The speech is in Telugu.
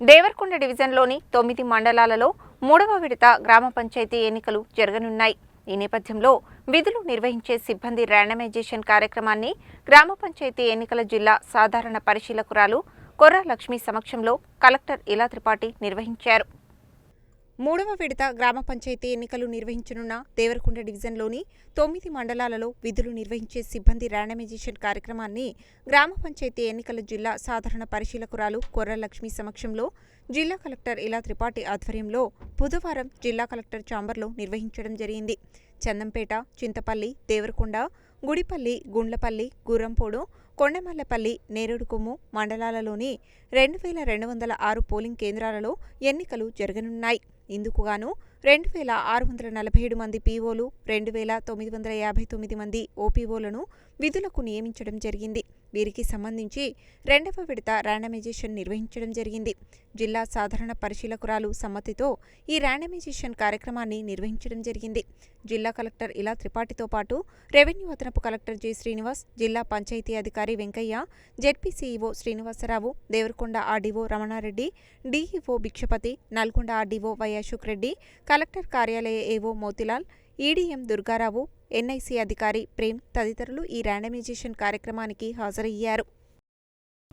దేవరకొండ డివిజన్లోని తొమ్మిది మండలాలలో మూడవ విడత గ్రామ పంచాయతీ ఎన్నికలు జరగనున్నాయి. ఈ నేపథ్యంలో విధులు నిర్వహించే సిబ్బంది ర్యాండమైజేషన్ కార్యక్రమాన్ని గ్రామ పంచాయతీ ఎన్నికల జిల్లా సాధారణ పరిశీలకురాలు కొర్ర లక్ష్మి సమక్షంలో కలెక్టర్ ఇలా త్రిపాఠి నిర్వహించారు. మూడవ విడత గ్రామ పంచాయతీ ఎన్నికలు నిర్వహించనున్న దేవరకొండ డివిజన్లోని తొమ్మిది మండలాలలో విధులు నిర్వహించే సిబ్బంది ర్యాండమైజేషన్ కార్యక్రమాన్ని గ్రామ పంచాయతీ ఎన్నికల జిల్లా సాధారణ పరిశీలకురాలు కొర్రలక్ష్మి సమక్షంలో జిల్లా కలెక్టర్ ఇలా త్రిపాఠి ఆధ్వర్యంలో బుధవారం జిల్లా కలెక్టర్ చాంబర్లో నిర్వహించడం జరిగింది. చందంపేట చింతపల్లి దేవరకొండ గుడిపల్లి గుండ్లపల్లి గుర్రంపోడు కొండమల్లపల్లి నేరేడుకొమ్ము మండలాలలోని రెండు వేల రెండు వందల ఆరు పోలింగ్ కేంద్రాలలో ఎన్నికలు జరగనున్నాయి. ఇందుకుగాను రెండు వేల ఆరు వందల నలభై ఏడు మంది పీఓలు రెండు వేల తొమ్మిది వందల యాభై తొమ్మిది మంది ఓపీఓలను విధులకు నియమించడం జరిగింది. వీరికి సంబంధించి రెండవ విడత ర్యాండమైజేషన్ నిర్వహించడం జరిగింది. జిల్లా సాధారణ పరిశీలకురాలు సమ్మతితో ఈ ర్యాండమైజేషన్ కార్యక్రమాన్ని నిర్వహించడం జరిగింది. జిల్లా కలెక్టర్ ఇలా త్రిపాఠితో పాటు రెవెన్యూ అదనపు కలెక్టర్ జి శ్రీనివాస్ జిల్లా పంచాయతీ అధికారి Venkaiah ZP CEO Srinivasarao Devarakonda RDO Ramanareddy DEO Bhikshapathi Nalgonda RDO Y Ashok Reddy collector కార్యాలయ ఏవో మోతిలాల్ ఈడీఎం దుర్గారావు ఎన్ఐసి అధికారి ప్రేమ్ తదితరులు ఈ ర్యాండమైజేషన్ కార్యక్రమానికి హాజరయ్యారు.